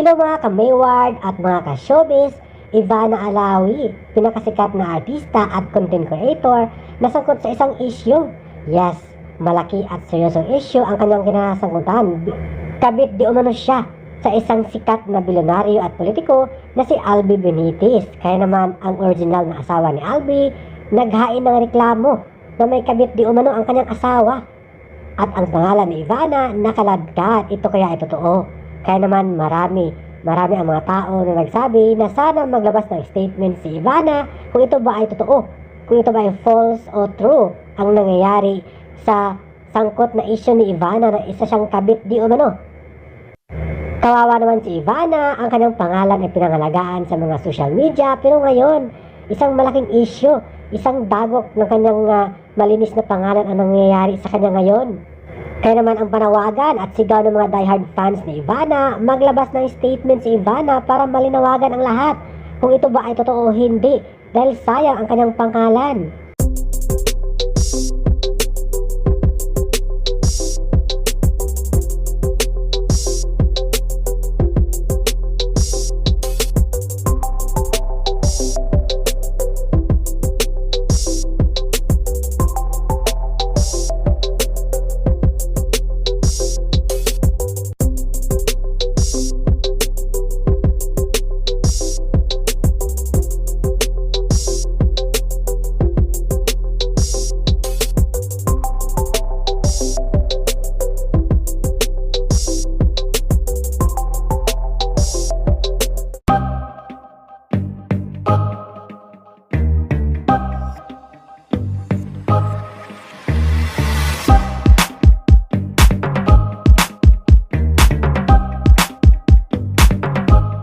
Hello mga ka-Mayward at mga ka-showbiz, Ivana Alawi, pinakasikat na artista at content creator na sangkot sa isang issue. Yes, malaki at seryosong issue ang kanyang kinasangkutan. Kabit di umano siya sa isang sikat na bilyonaryo at politiko na si Albi Benitez. Kaya naman ang original na asawa ni Albi naghain ng reklamo na may kabit di umano ang kanyang asawa. At ang pangalan ni Ivana nakaladkad. Ito kaya ay totoo. Kaya naman marami, marami ang mga tao na nagsabi na sana maglabas ng statement si Ivana kung ito ba ay totoo. Kung ito ba ay false o true ang nangyayari sa sangkot na issue ni Ivana na isa siyang kabit di umano. Kawawa naman si Ivana, ang kanyang pangalan ay pinangalagaan sa mga social media pero ngayon, isang malaking issue, isang dagok ng kanyang ah, malinis na pangalan ang nangyayari sa kanya ngayon. Kaya naman ang panawagan at sigaw ng mga diehard fans ni Ivana, maglabas ng statement si Ivana para malinawagan ang lahat kung ito ba ay totoo o hindi dahil sayang ang kanyang pangalan.